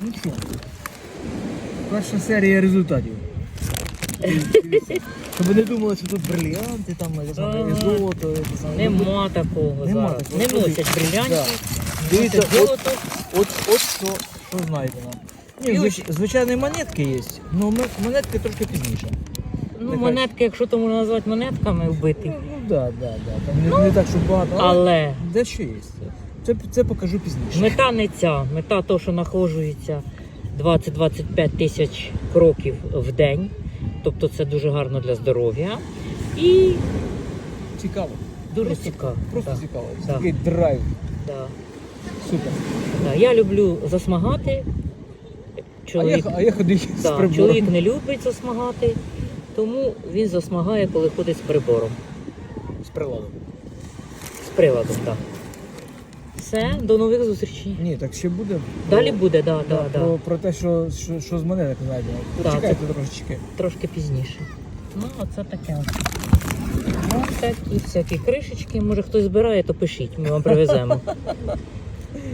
Ну що? Перша серія результатів. Щоб не думали, що тут бриліанти, там я знаю, Ага. золото. я знаю. Нема такого Нема зараз. такого. Не носять брилянтів, не Дивіться, носять золото. От, от що, що знайдено. Ні, І звич, звичайні монетки є, але монетки трошки пізніше. Ну, нехай. монетки, якщо то можна назвати монетками вбитих. Ну, ну да, да, да. Там не, не так, що багато, але, Але дещо є. Це, це покажу пізніше. мета не ця. Мета то, що нахожується 20-25 тисяч кроків в день. Тобто це дуже гарно для здоров'я. І Цікаво. дуже Просто- цікаво. Просто Так, цікаво. Да. Такий драйв. да, Супер. да. Я люблю засмагати. А я, Чоловік, а я ходив з да, прибором. чоловік не любить засмагати, тому він засмагає, коли ходить з прибором. З приладом. З приладом, так. Все, до нових зустрічей. Ні, так ще буде. Далі Про- буде, да, да, да, да. Про, про те, що, що, що з мене так знайде. Да, Почекайте трошечки. Трошки пізніше. Ну, оце таке. ось. Ну, такі всякі кришечки. Може хтось збирає, то пишіть, ми вам привеземо.